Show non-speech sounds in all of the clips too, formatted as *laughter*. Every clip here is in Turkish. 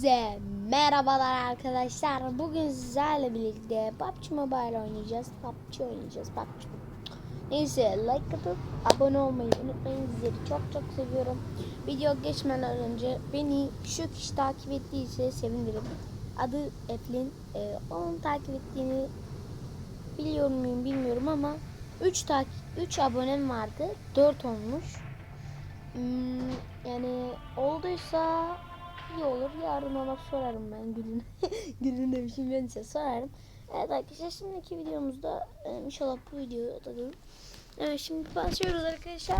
Hepinize merhabalar arkadaşlar. Bugün sizlerle birlikte PUBG Mobile oynayacağız. PUBG oynayacağız. PUBG. Neyse like atıp abone olmayı unutmayın. Sizleri çok çok seviyorum. Video geçmeden önce beni şu kişi takip ettiyse sevinirim. Adı Eflin. Ee, onun takip ettiğini biliyor muyum bilmiyorum ama 3 takip 3 abonem vardı. 4 olmuş. Hmm, yani olduysa iyi olur. Yarın ona sorarım ben Gül'ün. *laughs* Gül'ün demişim ben size sorarım. Evet arkadaşlar şimdiki videomuzda e, inşallah bu videoyu da görün. Evet şimdi başlıyoruz arkadaşlar.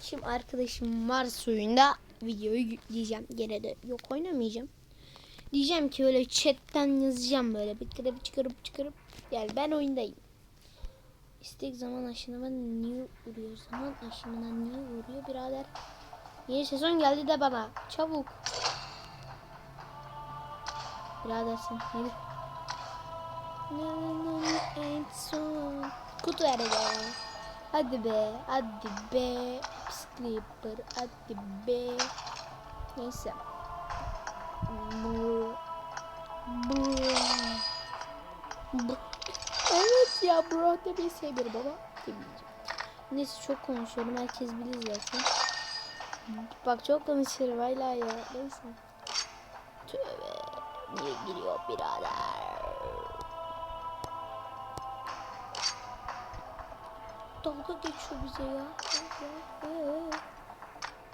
Şimdi arkadaşım var suyunda videoyu yükleyeceğim. Gene de yok oynamayacağım. Diyeceğim ki öyle chatten yazacağım böyle bir kere bir çıkarıp çıkarıp yani ben oyundayım. İstek zaman aşımına niye vuruyor? Zaman aşımına niye vuruyor birader? Yeni sezon geldi de bana. Çabuk. Birader sen. Kutu nerede? Hadi be, hadi be. Skipper, hadi be. Neyse. Bu. Bu. Bu. Evet ya bro demeyi ama demeyeceğim. Neyse çok konuşuyorum herkes bilir zaten. Bak çok konuşuyorum hala ya neyse. Tövbe giriyor birader? Dalga geçiyor bize ya.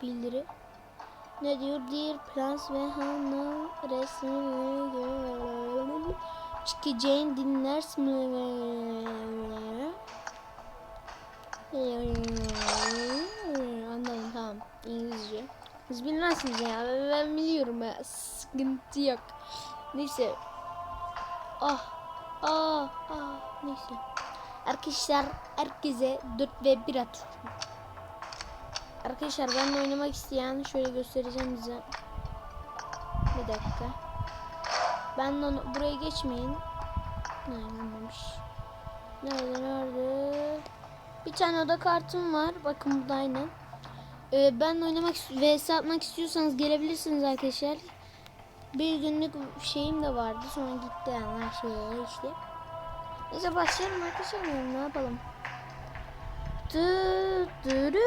Bildiri. Ne diyor? Dear Prens ve Hannah resmi çıkacağını dinlersin Anladım tamam. İngilizce. Siz bilmezsiniz ya. Ben biliyorum ya. Sıkıntı yok. Neyse. Ah. Ah. Ah. Neyse. Arkadaşlar herkese 4 ve 1 atıyorum. Arkadaşlar ben oynamak isteyen şöyle göstereceğim size. Bir dakika. Ben de buraya geçmeyin. Ne olmamış. Nerede nerede? Bir tane oda kartım var. Bakın burada aynen. Ee, ben oynamak vs atmak istiyorsanız gelebilirsiniz arkadaşlar. Bir günlük şeyim de vardı. Sonra gitti yani her şey işte. Neyse başlayalım arkadaşlar. Ne yapalım? Dı, dı, dı.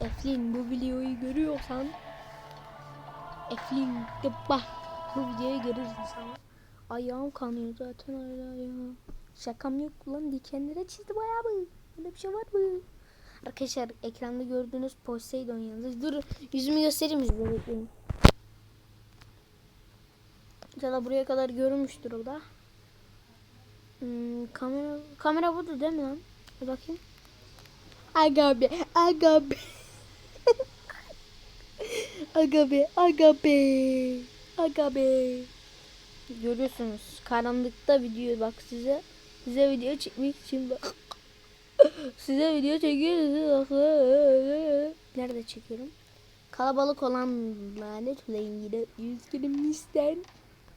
Eflin bu videoyu görüyorsan Eflin de bak bu videoyu görürsün sana. Ayağım kanıyor zaten hala ya. Şakam yok lan dikenlere çizdi bayağı mı? Böyle bir şey var mı? Arkadaşlar ekranda gördüğünüz Poseidon yalnız. Dur yüzümü göstereyim size bekleyin. İnşallah buraya kadar görünmüştür o da. Hmm, kamera kamera burada değil mi lan? Bir bakayım. Aga be, aga be. *laughs* aga. Görüyorsunuz karanlıkta video bak size. Size video çekmek için bak. *laughs* size video çekiyoruz. Nerede çekiyorum? Kalabalık olan olayım yine. Yüz günüm isten.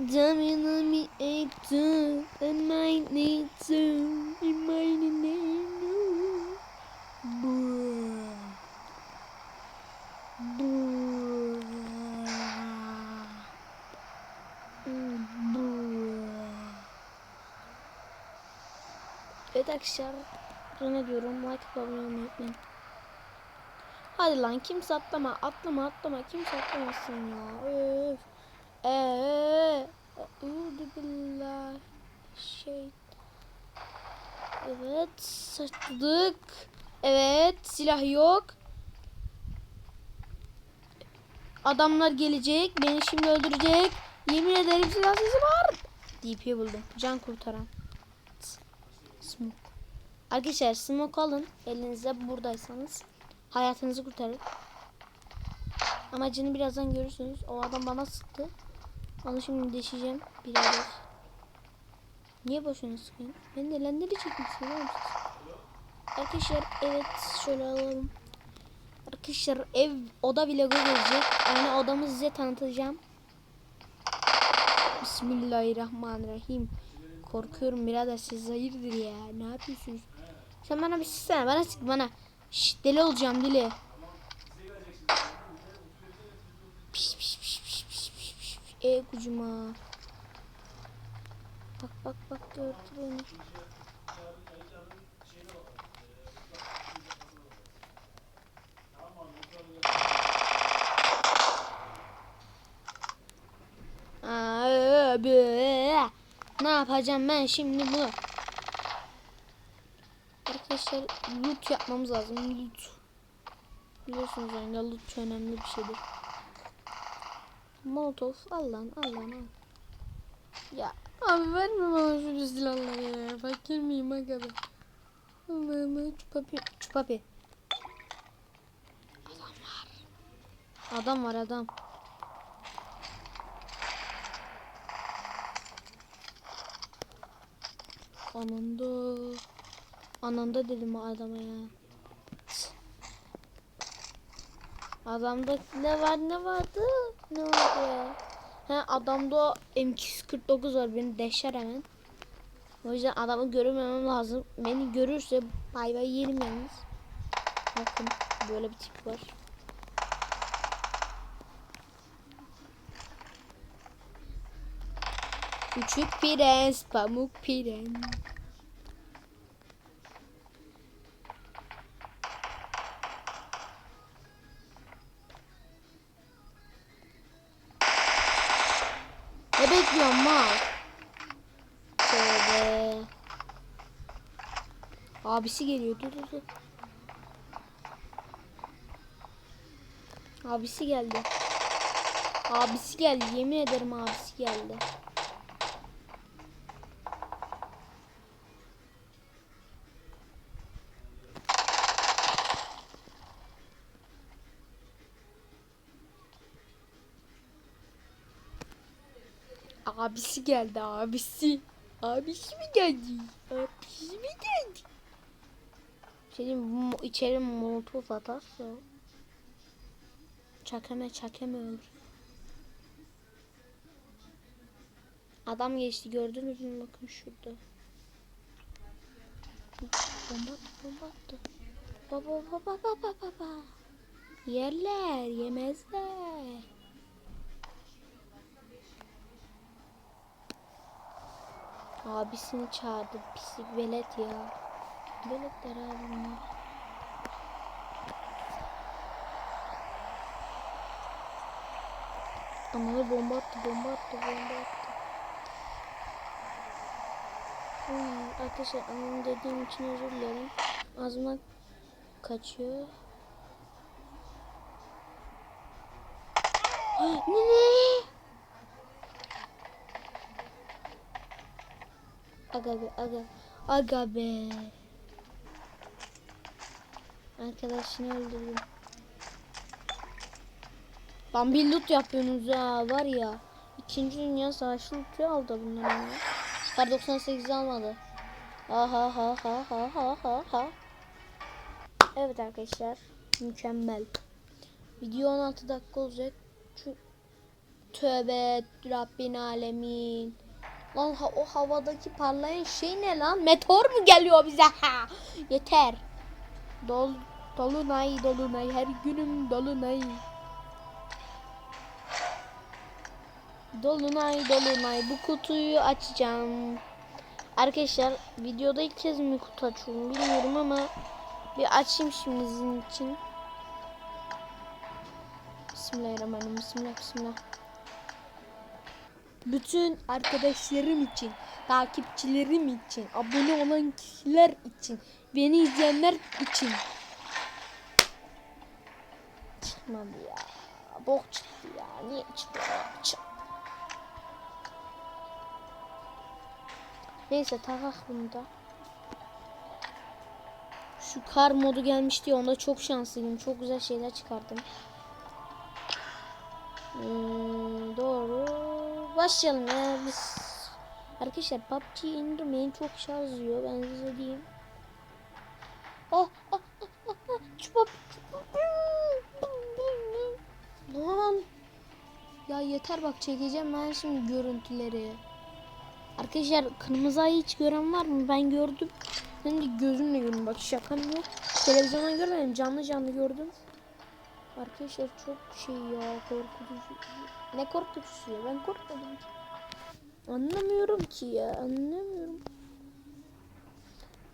Damina mi etu, my need to. Buh. Buh. Evet arkadaşlar ne diyorum like abone olmayı unutmayın. Hadi lan kimse atlama atlama atlama kimse atlamasın ya. Öf. Eee. Euzu billah. Şey. Evet saçladık. Evet silah yok. Adamlar gelecek. Beni şimdi öldürecek. Yemin ederim silah sesi var. DP buldum. Can kurtaran. Smoke. Arkadaşlar smoke alın. Elinizde buradaysanız. Hayatınızı kurtarır. Amacını birazdan görürsünüz. O adam bana sıktı. Onu şimdi deşeceğim. Birader. Niye boşuna sıkıyorsun? Ben de lenleri. Ne yapacağız? Arkadaşlar evet şöyle alalım. Arkadaşlar ev oda vlogu gelecek. Yani odamı size tanıtacağım. Bismillahirrahmanirrahim. Korkuyorum birader siz hayırdır ya. Ne yapıyorsunuz? Sen bana bir sıksana. Bana sık bana. Şşt deli olacağım deli. Ey kucuma. Bak bak bak gördü beni. Abi. Ne yapacağım ben şimdi bu? Arkadaşlar loot yapmamız lazım. Loot. Biliyorsunuz yani loot önemli bir şeydir. Molotov al lan al lan al. Ya abi verme bana şu silahları ya. Fakir miyim aga? Allah'ım çupapi çupapi. Adam var. Adam var adam. Ananda. Ananda dedim adama ya. Adamda ne var ne vardı? Ne ya? He adamda o M249 var beni deşer hemen. O yüzden adamı görmemem lazım. Beni görürse bay bay yerim yalnız. Bakın böyle bir tip var. Küçük prens, pamuk prens. Mal? Tövbe. Abisi geliyor. Dur dur dur. Abisi geldi. Abisi geldi. Yemin ederim abisi geldi. Abisi geldi abisi. Abisi mi geldi? Abisi mi geldi? Bu içeri molotof atarsa çakeme çakeme ölür. Adam geçti gördünüz mü bakın şurada. Bomba bomba attı. Baba baba baba baba. Yerler yemezler. Abisini çağırdı pislik velet ya. Veletler abi bunlar. Ananı bomba attı bomba attı bomba attı. Hmm, arkadaşlar anam dediğim için özür dilerim. Ağzımdan kaçıyor. *gasps* ne? Aga be aga. Aga be. Arkadaşını öldürdüm. Lan bir loot yapıyorsunuz ya var ya. İkinci Dünya Savaşı lootu aldı bunlar ya. Kar 98 almadı. Ha ha ha ha ha ha ha ha. Evet arkadaşlar. Mükemmel. Video 16 dakika olacak. Çünkü tövbe Rabbin alemin. Lan ha, o havadaki parlayan şey ne lan? Meteor mu geliyor bize? Ha, yeter. Dol, dolunay dolunay her günüm dolunay. Dolunay dolunay bu kutuyu açacağım. Arkadaşlar videoda ilk kez mi kutu açıyorum bilmiyorum ama bir açayım şimdi sizin için. Bismillahirrahmanirrahim. Bismillah bismillah bütün arkadaşlarım için, takipçilerim için, abone olan kişiler için, beni izleyenler için. Çıkmadı ya. Bok çıktı ya. Niye çıktı? Çık. Neyse takak bunu da. Şu kar modu gelmişti ya onda çok şanslıydım. Çok güzel şeyler çıkardım. Hmm, doğru. Başlayalım ya biz. Arkadaşlar PUBG indirmeyin çok şarj yiyor ben size diyeyim. Oh oh oh oh oh çubuk Lan ya yeter bak çekeceğim ben şimdi görüntüleri. Arkadaşlar kırmızı ayı hiç gören var mı? Ben gördüm. De gözümle gördüm. Bak şaka yok. Televizyondan görmedim. Canlı canlı gördüm. Arkadaşlar çok şey ya korkutucu. Ne korkutucusu ya? Ben korkmadım ki. Anlamıyorum ki ya. Anlamıyorum.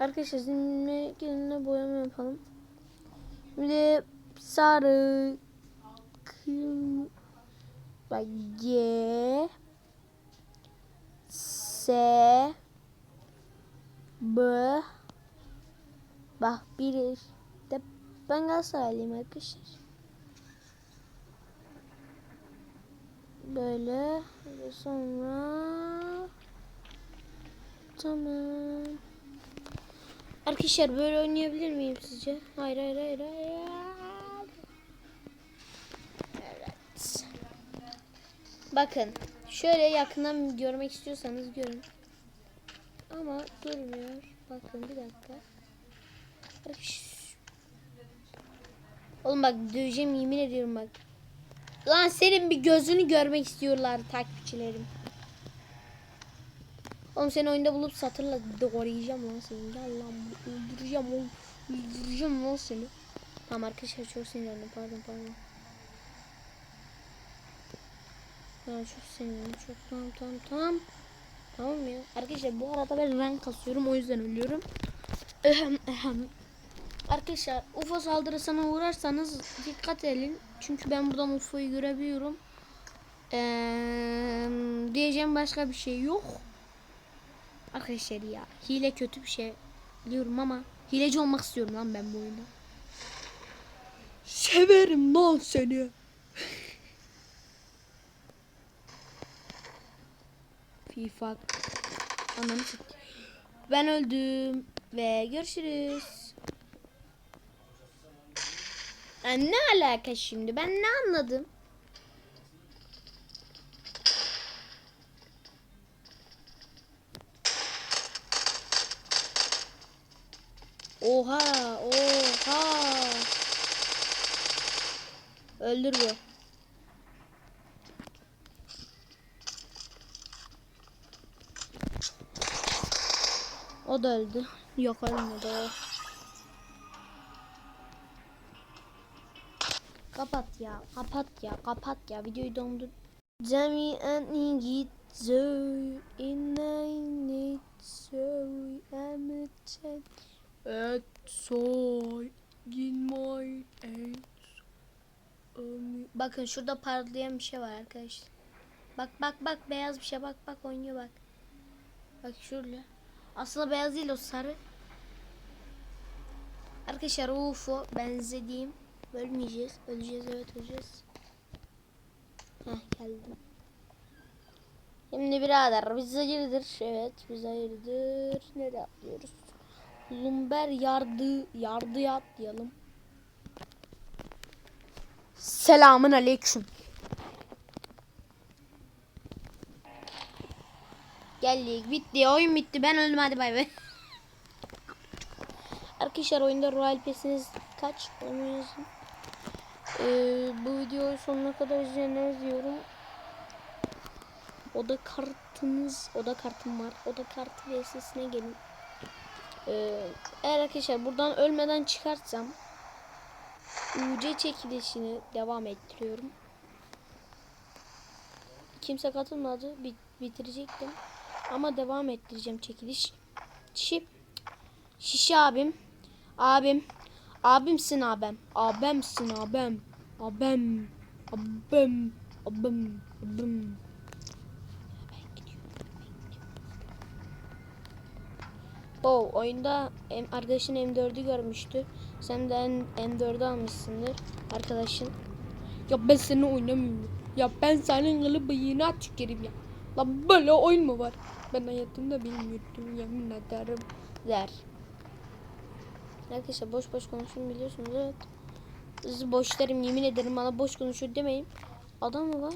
Arkadaşlar sizinle kendine boyama yapalım. De sarı kırmızı bak G S B Bak bir de ben Galatasaraylıyım arkadaşlar. Böyle ve sonra tamam. Arkadaşlar böyle oynayabilir miyim sizce? Hayır hayır hayır hayır. Evet. Bakın şöyle yakından görmek istiyorsanız görün. Ama durmuyor. Bakın bir dakika. Oğlum bak döveceğim yemin ediyorum bak. Lan senin bir gözünü görmek istiyorlar takipçilerim. Oğlum seni oyunda bulup satırla doğrayacağım lan seni. Gel lan öldüreceğim oğlum. Öldüreceğim lan seni. Tamam arkadaşlar çok sinirlendim pardon pardon. Ya çok sinirlendim çok tamam tamam tamam. Tamam ya. Arkadaşlar bu arada ben rank kasıyorum o yüzden ölüyorum. Ehem ehem. Arkadaşlar UFO saldırısına uğrarsanız dikkat edin. Çünkü ben buradan UFO'yu görebiliyorum. Ee, diyeceğim başka bir şey yok. Arkadaşlar ya hile kötü bir şey biliyorum ama hileci olmak istiyorum lan ben bu oyunda. Severim lan seni. *laughs* FIFA ananı. Ben öldüm ve görüşürüz. Ya ne alaka şimdi? Ben ne anladım? Oha, oha. Öldür bu. O da öldü. Yok ölmedi Kapat ya, kapat ya, kapat ya. Videoyu dondur. Camiyen git inaynet soy emecek et soy ginmoy et Bakın şurada parlayan bir şey var arkadaşlar. Bak bak bak beyaz bir şey bak bak oynuyor bak. Bak şurada. Aslında beyaz değil o sarı. Arkadaşlar UFO benzediğim Ölmeyeceğiz. Öleceğiz evet öleceğiz. Heh geldim. Şimdi birader biz hayırdır? Evet biz hayırdır. Nereye atlıyoruz? Lumber yardı yardı atlayalım. Selamun aleyküm. Geldik bitti oyun bitti ben öldüm hadi bay bay. *laughs* Arkadaşlar oyunda Royal Pass'iniz kaç? Onu yazın. Ee, bu videoyu sonuna kadar izleyenler diyorum. Oda kartınız, oda kartım var. Oda kartı VS'sine gelin. Ee, eğer arkadaşlar buradan ölmeden çıkartsam UC çekilişini devam ettiriyorum. Kimse katılmadı. Bit bitirecektim. Ama devam ettireceğim çekiliş. Şip. Şişi abim. Abim. Abimsin abim. Abemsin abim. Abim. Abim. Abim. Abim. Oh oyunda arkadaşın M4'ü görmüştü. Sen de M4'ü almışsındır arkadaşın. Ya ben seni oynamıyorum. Ya ben senin kılı bıyığına tükerim ya. La böyle oyun mu var? Ben hayatımda bilmiyordum yemin ederim. Der. Arkadaşlar boş boş konuşun biliyorsunuz evet. Sizi boş derim yemin ederim bana boş konuşuyor demeyin. Adam mı var?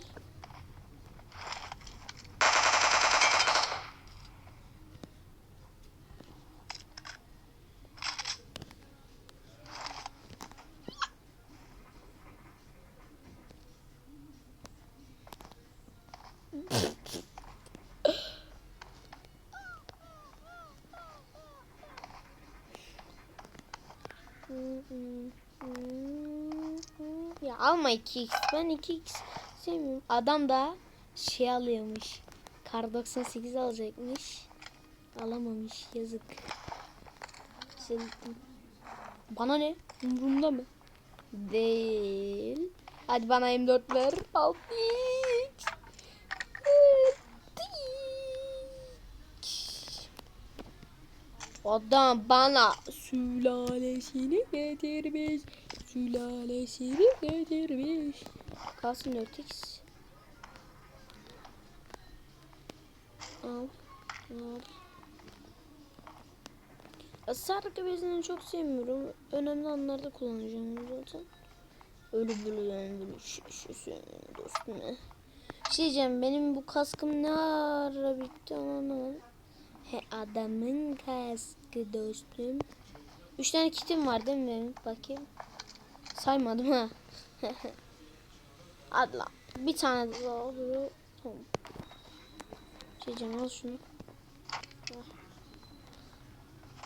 Ya alma 2x. Ben 2x sevmiyorum. Adam da şey alıyormuş. Kar 98 alacakmış. Alamamış. Yazık. Sen... Bana ne? Umurumda mı? Değil. Hadi bana M4'ler. Al. Adam bana sülalesini getirmiş. Sülalesini getirmiş. Kalsın 4x. Al. Al. Ya, Sargı bezini çok sevmiyorum. Önemli anlarda kullanacağım zaten. Öyle böyle yani sevmiyorum dostum. Şey diyeceğim benim bu kaskım ne ara bitti anlamadım. He adamın kaskı dostum. Üç tane kitim var değil mi benim? Bakayım. Saymadım ha. *laughs* Hadi lan. Bir tane daha oluyor. Tamam. Diyeceğim al şunu.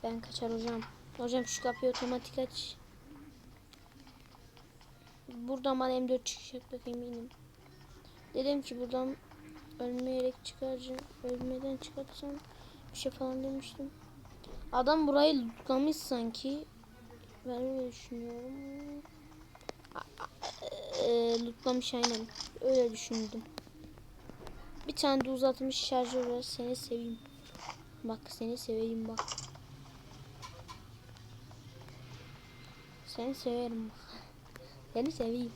Ben kaçar hocam. Hocam şu kapıyı otomatik aç. Buradan bana M4 çıkacak bakayım eminim. Dedim ki buradan ölmeyerek çıkaracağım. Ölmeden çıkartsam bir şey falan demiştim. Adam burayı lootlamış sanki. Ben öyle düşünüyorum. E, lootlamış aynen. Öyle düşündüm. Bir tane de uzatmış şarjör var. Seni seveyim. Bak seni seveyim bak. Seni severim bak. Seni seveyim.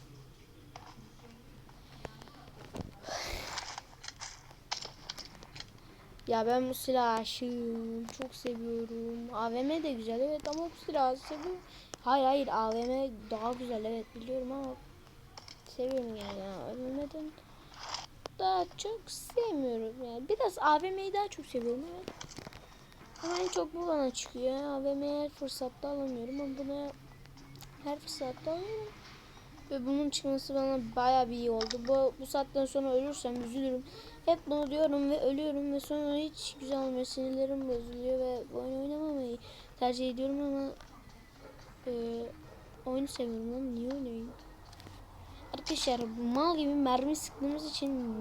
Ya ben bu silahı aşığım. Çok seviyorum. AVM de güzel evet ama bu silahı seviyorum. Hayır hayır AVM daha güzel evet biliyorum ama seviyorum yani. AVM'den daha çok sevmiyorum yani. Biraz AVM'yi daha çok seviyorum evet. Ama en çok bu bana çıkıyor. AVM'yi her fırsatta alamıyorum ama buna her fırsatta alıyorum. Ve bunun çıkması bana baya bir iyi oldu. Bu, bu saatten sonra ölürsem üzülürüm. Hep bunu diyorum ve ölüyorum ve sonra hiç güzel olmuyor. Sinirlerim bozuluyor ve bu oyunu oynamamayı tercih ediyorum ama e, oyunu seviyorum lan. Niye oynayayım? Arkadaşlar mal gibi mermi sıktığımız için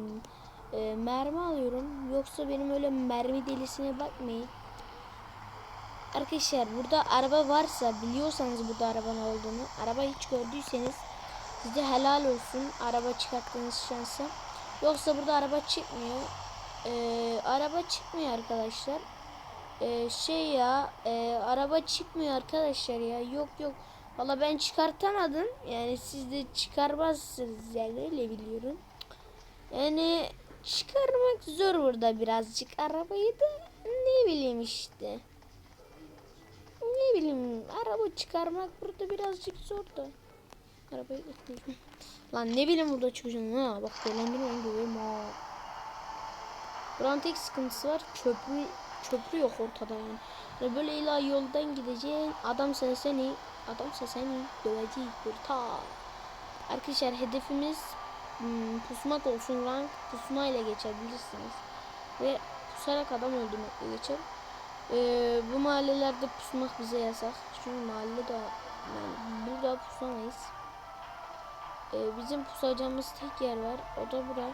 e, mermi alıyorum. Yoksa benim öyle mermi delisine bakmayın. Arkadaşlar burada araba varsa biliyorsanız burada arabanın olduğunu araba hiç gördüyseniz size helal olsun araba çıkarttığınız şansa. Yoksa burada araba çıkmıyor. Ee, araba çıkmıyor arkadaşlar. Ee, şey ya e, araba çıkmıyor arkadaşlar ya yok yok. Valla ben çıkartamadım. Yani siz de çıkarmazsınız yani öyle biliyorum. Yani çıkarmak zor burada birazcık arabayı da ne bileyim işte. Ne bileyim araba çıkarmak burada birazcık zor da. Arabayı götüreyim. Lan ne bileyim burada çocuğun ha. Bak dolandırıyorum görüyorum ha. Buranın tek sıkıntısı var. Köprü köprü yok ortada yani. yani böyle illa yoldan gideceğin adam sen seni adam sen seni dövecek bir ta. Arkadaşlar hedefimiz hmm, pusmak olsun rank pusma ile geçebilirsiniz. Ve pusarak adam öldürmekle geçer. Ee, bu mahallelerde pusmak bize yasak. Çünkü mahallede yani burada pusamayız. Ee, bizim pusacağımız tek yer var. O da bura.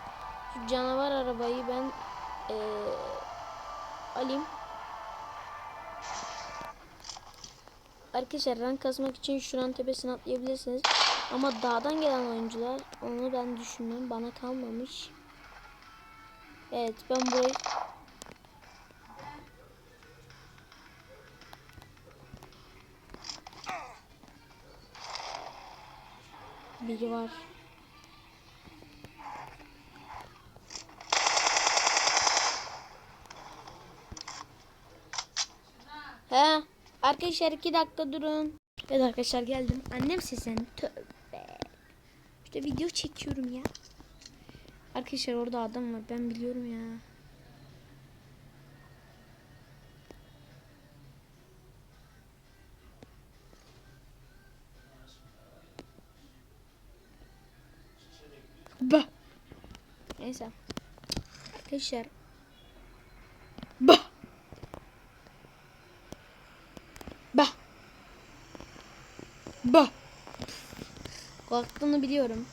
Şu canavar arabayı ben ee, alayım. Arkadaşlar rank kasmak için şuran tepesine atlayabilirsiniz. Ama dağdan gelen oyuncular onu ben düşünmem. Bana kalmamış. Evet ben burayı Biri var. He. Arkadaşlar iki dakika durun. Evet arkadaşlar geldim. Annem seslendi. Tövbe. İşte video çekiyorum ya. Arkadaşlar orada adam var. Ben biliyorum ya. Neyse. Arkadaşlar. Bah. Bah. Bah. Korktuğunu biliyorum.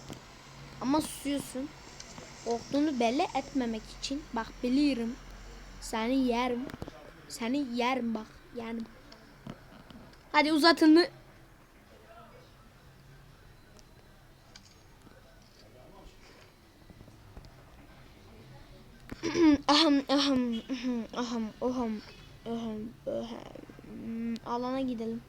Ama susuyorsun. Korktuğunu belli etmemek için. Bak biliyorum. Seni yerim. Seni yerim bak. Yani. Hadi uzatın. Aham aham aham aham aham Hmm, alana gidelim.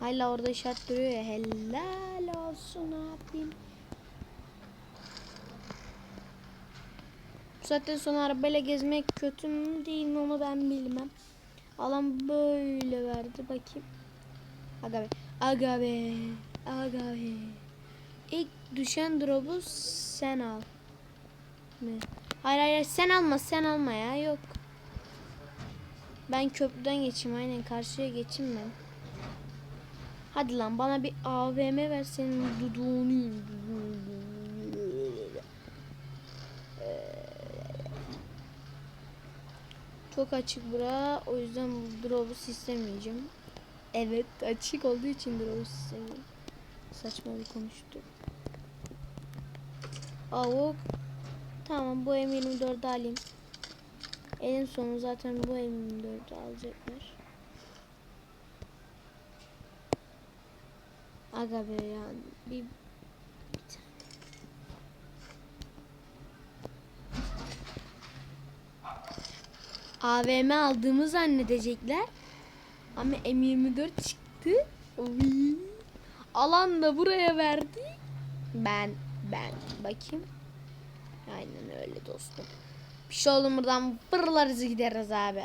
Hala orada işaret duruyor ya. Helal olsun abim. Bu saatten sonra arabayla gezmek kötü mü değil mi onu ben bilmem. Alan böyle verdi bakayım. Aga be. Aga be. Aga be. İlk düşen drop'u sen al. Mi? Hayır hayır sen alma sen alma ya yok. Ben köprüden geçeyim aynen karşıya geçeyim ben. Hadi lan bana bir AVM ver senin duduğunu. Çok açık bura o yüzden drop'u sistemleyeceğim. Evet açık olduğu için drop'u sistemleyeceğim. Saçma bir konuştu. Avuk. Tamam bu M24'ü alayım. En sonu zaten bu M24'ü alacaklar. Aga be ya bir, bir. AVM aldığımı zannedecekler. Ama M24 çıktı. Alan da buraya verdi. Ben ben bakayım. Aynen öyle dostum. Bir şey oldu buradan fırlarız gideriz abi.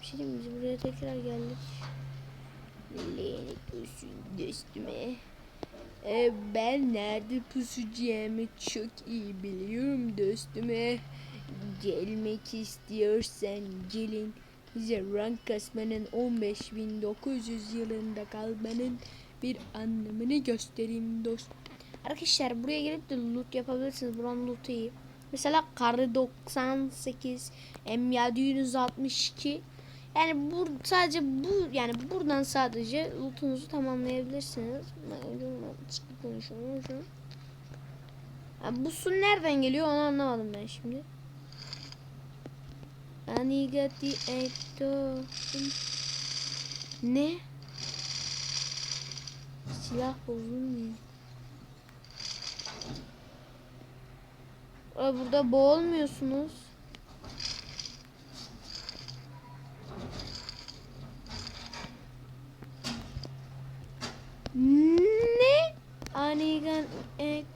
Bir şey diyeyim biz buraya tekrar geldik. Lanet olsun dostuma. Ee, ben nerede pusacağımı çok iyi biliyorum dostuma. Gelmek istiyorsan gelin. Size rank kasmanın 15.900 yılında kalmanın bir anlamını göstereyim dost. Arkadaşlar buraya gelip de loot yapabilirsiniz. Buranın loot'u iyi. Mesela karı 98, M762 yani bu sadece bu yani buradan sadece lootunuzu tamamlayabilirsiniz. Yani bu su nereden geliyor onu anlamadım ben şimdi. Anigati eto. Ne? Silah bozulmuyor. Burada boğulmuyorsunuz. Ne? Ani gan ek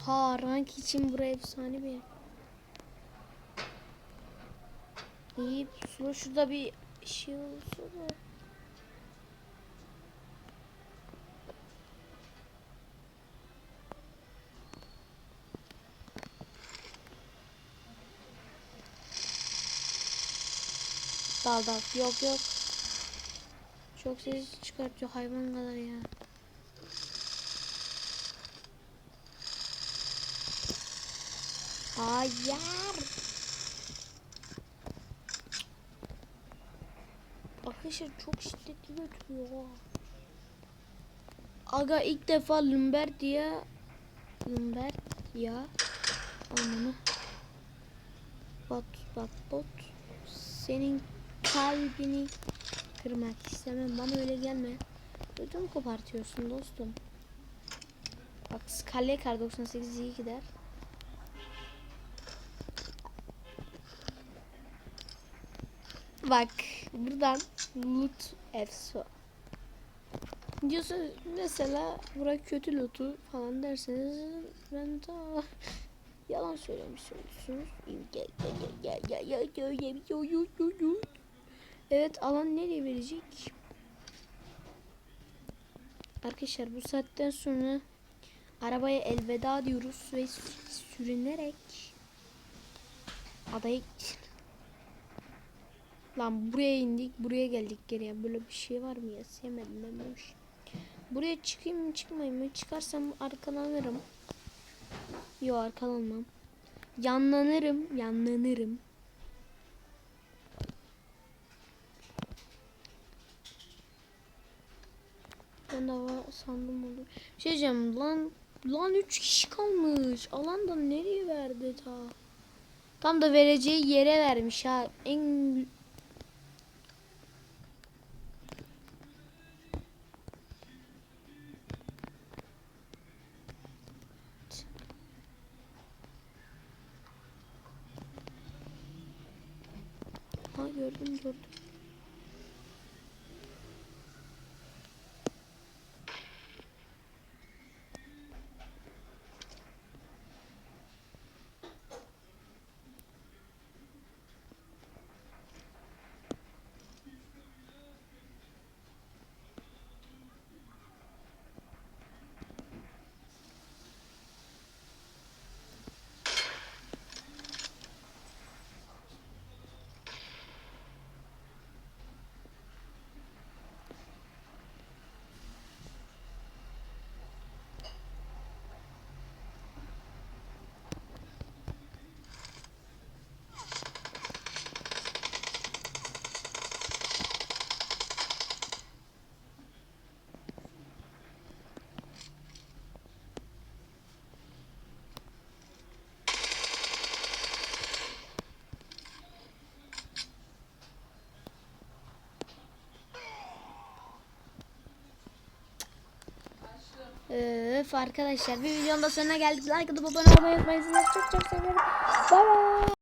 Oha rank için buraya efsane bir yer. İyi sulu şurada bir şey olsa da. Dal dal yok yok. Çok ses çıkartıyor hayvan kadar ya. Hayır. Arkadaşlar çok şiddetli götürüyor. Aga ilk defa Lumber diye Lumber ya ananı. Bot bak bot. Senin kalbini kırmak istemem. Bana öyle gelme. Ödüm kopartıyorsun dostum. Bak kaleye kar 98 iyi gider bak buradan loot efso. Diyorsun mesela bura kötü lootu falan derseniz ben daha yalan söylemiş olursunuz. Gel gel gel gel gel gel gel yo yo. Evet alan nereye verecek? Arkadaşlar bu saatten sonra arabaya elveda diyoruz ve sürünerek adaya Lan buraya indik, buraya geldik geriye. Böyle bir şey var mı ya? Sevmedim ben bu. Buraya çıkayım mı çıkmayayım mı? Çıkarsam arkalanırım. Yo arkalanmam. Yanlanırım, yanlanırım. Ben de hava sandım olur. Bir şey diyeceğim lan lan 3 kişi kalmış. Alan da nereye verdi ta? Tam da vereceği yere vermiş ha. En Ha gördüm gördüm. Öf arkadaşlar bir videonun da sonuna geldik. Like atıp abone olmayı unutmayın. Çok çok seviyorum. Bye bye.